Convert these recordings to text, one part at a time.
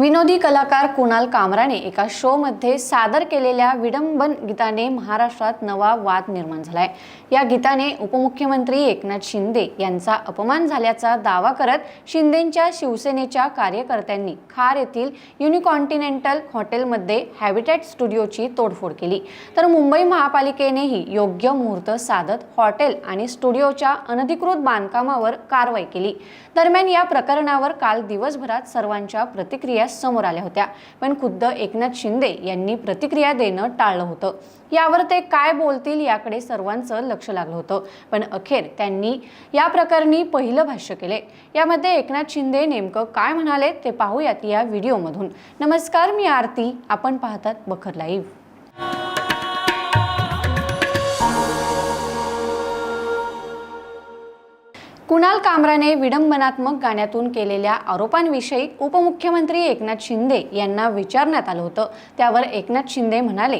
विनोदी कलाकार कुणाल कामराने एका शोमध्ये सादर केलेल्या विडंबन गीताने महाराष्ट्रात नवा वाद निर्माण झालाय. या गीताने उपमुख्यमंत्री एकनाथ शिंदे यांचा अपमान झाल्याचा दावा करत शिंदेंच्या शिवसेनेच्या कार्यकर्त्यांनी खार येथील युनिकॉन्टिनेंटल हॉटेलमध्ये हॅबिटॅट स्टुडिओची तोडफोड केली. तर मुंबई महापालिकेनेही योग्य मुहूर्त साधत हॉटेल आणि स्टुडिओच्या अनधिकृत बांधकामावर कारवाई केली. दरम्यान या प्रकरणावर काल दिवसभरात सर्वांच्या प्रतिक्रिया समोर आल्या होत्या. पण खुद्द एकनाथ शिंदे यांनी प्रतिक्रिया देणं टाळलं होतं. यावर ते काय बोलतील याकडे सर्वांचं लक्ष लागलं होतं. पण अखेर त्यांनी या प्रकरणी पहिलं भाष्य केले. यामध्ये एकनाथ शिंदे नेमकं काय म्हणाले ते पाहूयात या व्हिडिओमधून. नमस्कार मी आरती. आपण पाहतात बखर लाईव्ह. कुणाल कामराने विडंबनात्मक गाण्यातून केलेल्या आरोपांविषयी उपमुख्यमंत्री एकनाथ शिंदे यांना विचारण्यात आलं होतं. त्यावर एकनाथ शिंदे म्हणाले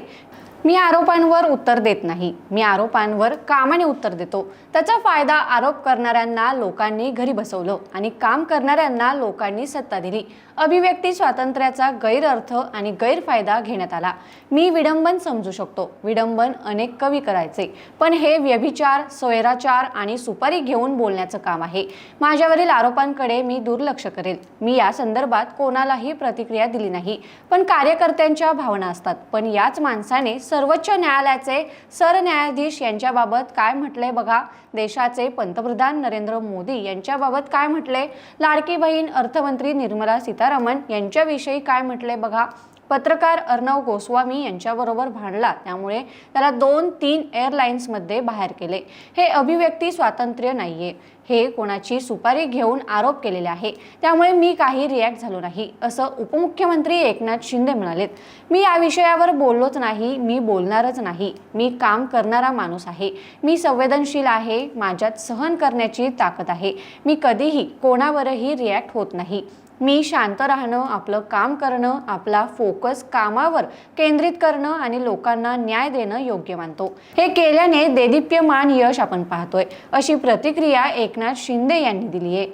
मी आरोपांवर उत्तर देत नाही. मी आरोपांवर कामाने उत्तर देतो. त्याचा फायदा आरोप करणाऱ्यांना लोकांनी घरी बसवलं आणि काम करणाऱ्यांना लोकांनी सत्ता दिली. अभिव्यक्ती स्वातंत्र्याचा गैरअर्थ आणि गैरफायदा घेण्यात आला. मी विडंबन समजू शकतो. विडंबन अनेक कवी करायचे. पण हे व्यभिचार स्वैराचार आणि सुपारी घेऊन बोलण्याचं काम आहे. माझ्यावरील आरोपांकडे मी दुर्लक्ष करेल. मी या संदर्भात कोणालाही प्रतिक्रिया दिली नाही. पण कार्यकर्त्यांच्या भावना असतात. पण याच माणसाने सर्वोच्च न्यायालयाचे सरन्यायाधीश यांच्याबाबत काय म्हटले बघा? देशाचे पंतप्रधान नरेंद्र मोदी यांच्याबाबत काय म्हटले? लाडकी बहीण अर्थमंत्री निर्मला सीतारामन यांच्याविषयी काय म्हटले बघा? पत्रकार अर्णव गोस्वामी यांच्याबरोबर भांडला. त्यामुळे त्याला दोन तीन एअरलाईन्समध्ये बाहेर केले. हे अभिव्यक्ती स्वातंत्र्य नाहीये. हे कोणाची सुपारी घेऊन आरोप केलेले आहे. त्यामुळे मी काही रिॲक्ट झालो नाही असं उपमुख्यमंत्री एकनाथ शिंदे म्हणालेत. मी या विषयावर बोललोच नाही मी बोलणारच नाही. मी काम करणारा माणूस आहे. मी संवेदनशील आहे माझ्यात सहन करण्याची ताकद आहे. मी कधीही कोणावरही रिॲक्ट होत नाही. मी शांत राहणं आपलं काम करणं आपला फोकस कामावर केंद्रित करणं आणि लोकांना न्याय देणं योग्य मानतो. हे केल्याने देदीप्यमान यश आपण पाहतोय अशी प्रतिक्रिया एकनाथ शिंदे यांनी दिली आहे.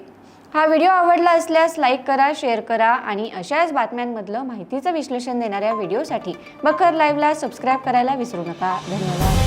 हा व्हिडिओ आवडला असल्यास लाईक करा शेअर करा आणि अशाच बातम्यांमधलं माहितीचं विश्लेषण देणाऱ्या व्हिडिओसाठी बखर लाईव्हला सबस्क्राईब करायला विसरू नका. धन्यवाद.